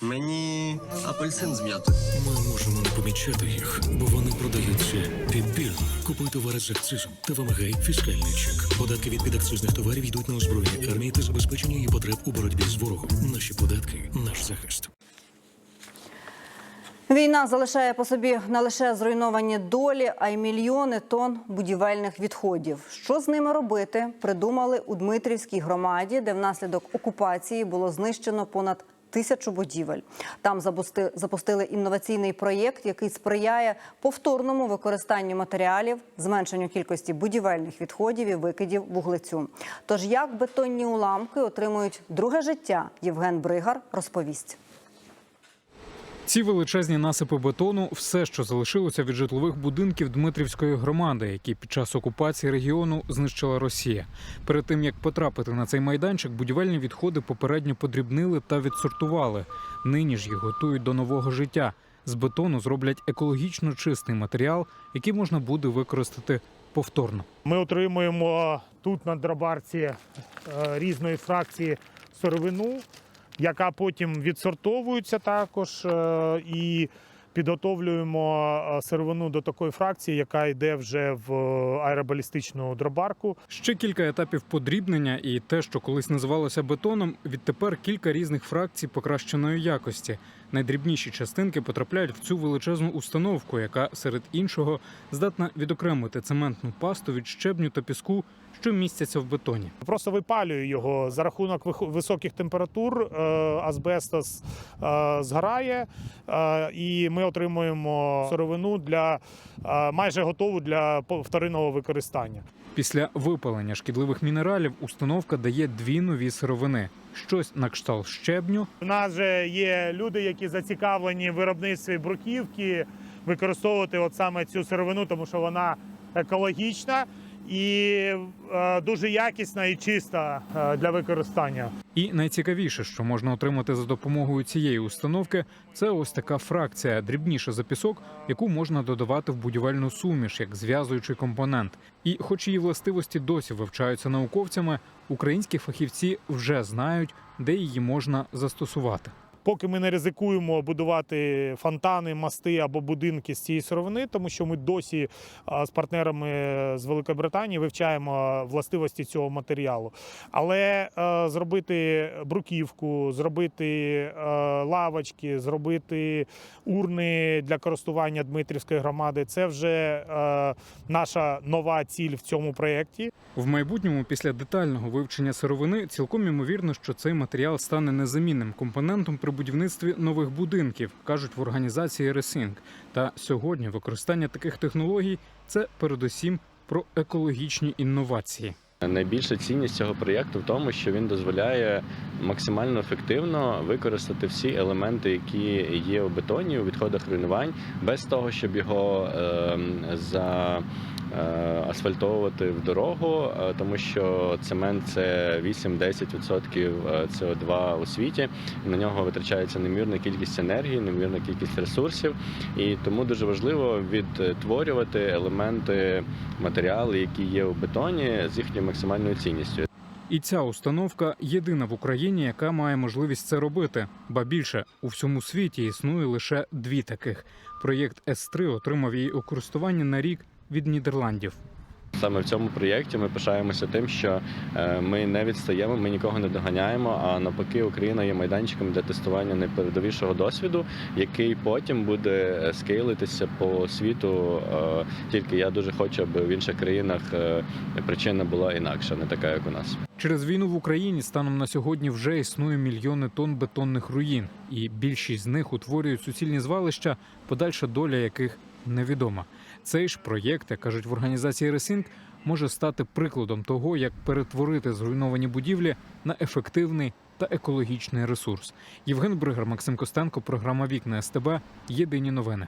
Мені апельсин з м'ятою. Ми можемо не помічати їх, бо вони продаються підбірно. Купуй товари з акцизом та вимагай фіскальний чек. Податки від підакцизних товарів йдуть на озброєння армії та забезпечення її потреб у боротьбі з ворогом. Наші податки наш захист. Війна залишає по собі не лише зруйновані долі, а й мільйони тонн будівельних відходів. Що з ними робити? Придумали у Дмитрівській громаді, де внаслідок окупації було знищено понад тисячу будівель. Там запусти- запустили інноваційний проєкт, який сприяє повторному використанню матеріалів, зменшенню кількості будівельних відходів і викидів вуглецю. Тож як бетонні уламки отримують друге життя, Євген Бригар розповість. Ці величезні насипи бетону все, що залишилося від житлових будинків Дмитрівської громади, які під час окупації регіону знищила Росія. Перед тим як потрапити на цей майданчик, будівельні відходи попередньо подрібнили та відсортували. Нині ж їх готують до нового життя. З бетону зроблять екологічно чистий матеріал, який можна буде використати повторно. Ми отримуємо тут на дробарці е, різної фракції сировину, яка потім відсортовується також е, і підготовлюємо е, сировину до такої фракції, яка йде вже в аеробалістичну дробарку. Ще кілька етапів подрібнення, і те, що колись називалося бетоном, відтепер кілька різних фракцій покращеної якості. Найдрібніші частинки потрапляють в цю величезну установку, яка серед іншого здатна відокремити цементну пасту від щебню та піску, що містяться в бетоні. Просто випалюю його за рахунок високих температур. е, Азбестос е, згорає, е, і ми отримуємо сировину для майже готову для повторинного використання. Після випалення шкідливих мінералів установка дає дві нові сировини: щось на кшталт щебню. У нас же є люди, які зацікавлені в виробництві бруківки, використовувати от саме цю сировину, тому що вона екологічна і е, дуже якісна і чиста е, для використання. І найцікавіше, що можна отримати за допомогою цієї установки, це ось така фракція, дрібніша за пісок, яку можна додавати в будівельну суміш як зв'язуючий компонент. І, хоч її властивості досі вивчаються науковцями, українські фахівці вже знають, де її можна застосувати. Поки ми не ризикуємо будувати фонтани, мости або будинки з цієї сировини, тому що ми досі з партнерами з Великобританії вивчаємо властивості цього матеріалу. Але е, зробити бруківку, зробити е, лавочки, зробити урни для користування Дмитрівської громади це вже е, наша нова ціль в цьому проєкті. В майбутньому, після детального вивчення сировини, цілком ймовірно, що цей матеріал стане незамінним компонентом при будівництві нових будинків, кажуть в організації Ресінг. Та сьогодні використання таких технологій це передусім про екологічні інновації. Найбільша цінність цього проєкту в тому, що він дозволяє максимально ефективно використати всі елементи, які є у бетоні у відходах руйнувань, без того, щоб його е, за е, асфальтовувати в дорогу, е, тому що цемент це 8-10% СО2 у світі. На нього витрачається немірна кількість енергії, немірна кількість ресурсів, і тому дуже важливо відтворювати елементи матеріали, які є у бетоні, з їхньою максимальною цінністю. І ця установка єдина в Україні, яка має можливість це робити. Ба більше у всьому світі існує лише дві таких. Проєкт С3 отримав її у користування на рік від Нідерландів. Саме в цьому проєкті ми пишаємося тим, що е, ми не відстаємо, ми нікого не доганяємо. А навпаки, Україна є майданчиком для тестування найпередовішого досвіду, який потім буде е, скейлитися по світу. Е, Тільки я дуже хочу, аби в інших країнах причина була інакша, не така, як у нас. Через війну в Україні станом на сьогодні вже існує мільйони тонн бетонних руїн, і більшість з них утворюють суцільні звалища, подальша доля яких невідома. Цей ж проєкт, як кажуть в організації Ресінг, може стати прикладом того, як перетворити зруйновані будівлі на ефективний та екологічний ресурс. Євген Бригар, Максим Костенко, програма Вікна СТБ. Єдині новини.